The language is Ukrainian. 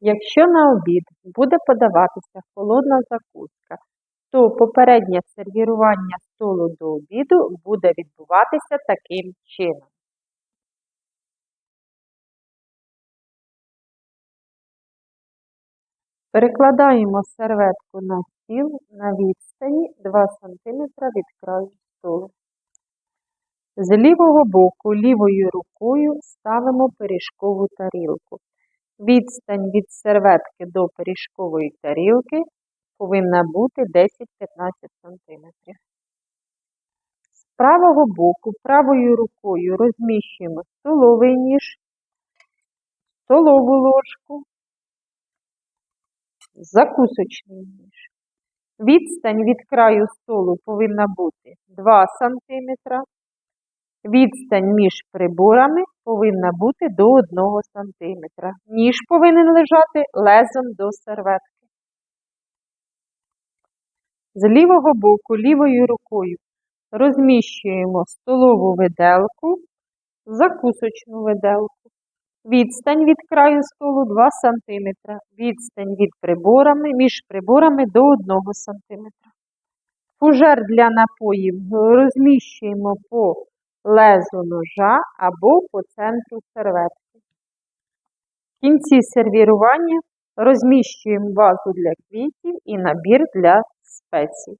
Якщо на обід буде подаватися холодна закуска, то попереднє сервірування столу до обіду буде відбуватися таким чином. Перекладаємо серветку на стіл на відстані 2 см від краю столу. З лівого боку лівою рукою ставимо пиріжкову тарілку. Відстань від серветки до пиріжкової тарілки повинна бути 10-15 см. З правого боку правою рукою розміщуємо столовий ніж, столову ложку, закусочний ніж. Відстань від краю столу повинна бути 2 см. Відстань між приборами повинна бути до 1 см. Ніж повинен лежати лезом до серветки. З лівого боку лівою рукою розміщуємо столову виделку, закусочну виделку. Відстань від краю столу 2 см. Відстань від приборами, між приборами до 1 см. Фужер для напоїв розміщуємо по лезу ножа або по центру серветки. В кінці сервірування розміщуємо вазу для квітів і набір для спецій.